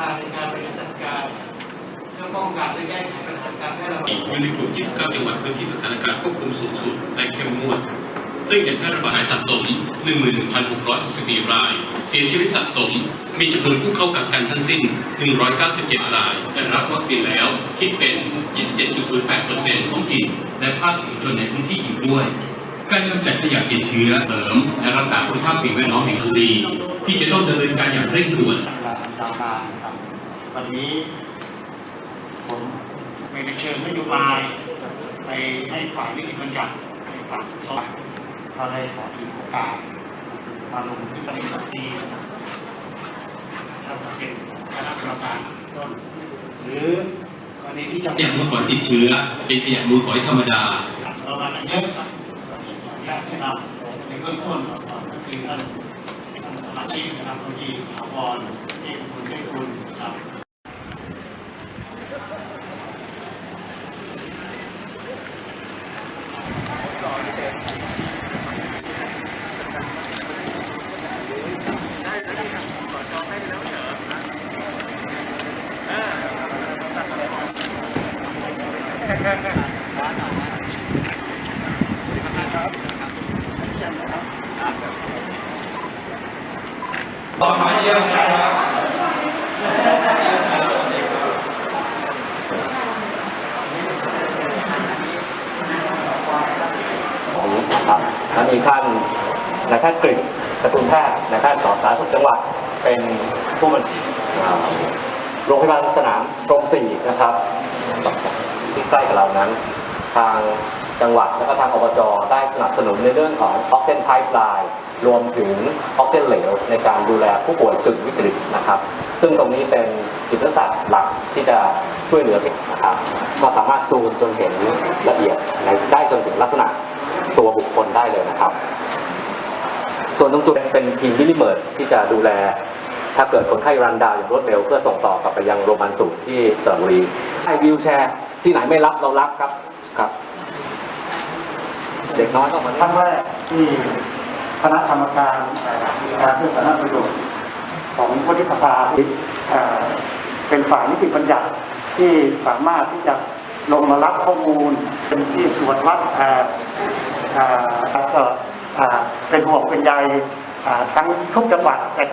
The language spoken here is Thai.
ทางในการบริหารจัดการเพื่อป้องกันและแก้ไขปัญหาการแพร่ระบาดอยู่ในกลุ่ม29จังหวัดพื้นที่สถานการณ์ควบคุมสูงสุดและเข้มงวด ซึ่งยังแพร่ระบาดสะสม 11,664 ราย เสียชีวิตสะสม มีจำนวนผู้เข้ากักกันทั้งสิ้น 197 รายได้รับวัคซีนแล้ว คิดเป็น 27.08%ของถิ่นและภาคเอกชนในพื้นที่อีกด้วย การกำจัดขยะติดเชื้อเสริม และรักษาคุณภาพสิ่งแวดล้อมแห่งทุรี ที่จะต้องดำเนินการอย่างเร่งด่วนการดาวนานะครับวันนี้ผมไม่ได้เชิญนโยบายไปให้ฝ่ายนิติบัญญัติให้ฝ่ายสอบก็เลยขอถือโอกาสมาลงที่ประเด็นสักทีนะครับถ้าเป็นคณะกรรมการต้นหรือกรณีที่จะขยะมูลฝอยติดเชื้อเป็นขยะมูลฝอยธรรมดาเรามากันเยอะ ครับตอนนี้ขออนุญาตแนะนำในเบื้องต้นก่อนก็คือท่านท่านสมาชิกนะครับคุณจีถาวรเอกคุณเอกคุณนะครับ ต่อมาเยี่ยมครับนี้นะครับและมีท่านนายแพทย์กฤษสกุลแพทย์นายแพทย์สอนสาธารณสุขจังหวัดเป็นผู้บัญอ่าโรงพยาบาลสนามกรมสี่นะครับที่ใกล้กับเรานั้น ทางจังหวัดและก็ทางอบจได้สนับสนุนในเรื่องของออกซิเจนไพป์ไลน์รวมถึงออกซิเจนเหลวในการดูแลผู้ป่วยกึ่งวิกฤตนะครับ ซึ่งตรงนี้เป็นจิตศาสตร์หลักที่จะช่วยเหลือนะครับ ก็สามารถซูมจนเห็นละเอียดได้จนถึงลักษณะตัวบุคคลได้เลยนะครับ ส่วนตรงจุดเป็นทีมวิลิเมิร์ดที่จะดูแลถ้าเกิดคนไข้รันดาวน์อย่างรวดเร็วเพื่อส่งต่อกลับไปยังโรงพยาบาลสูงที่สระบุรีให้วิวแชร์ที่ไหนไม่รับเรารับครับ ครับ เด็กน้อยก็มาครั้งแรกที่คณะกรรมการเอ่อการเพื่อสาธารณประโยชน์ของวุฒิสภาเอ่อเป็นฝ่ายนิติบัญญัติที่สามารถที่จะลงมารับข้อมูล เป็นที่ตรวจวัดเอ่อเอ่อแล้วก็เอ่อเป็นห่วงเป็นใยอ่ทั้งทุกจังหวัดแต่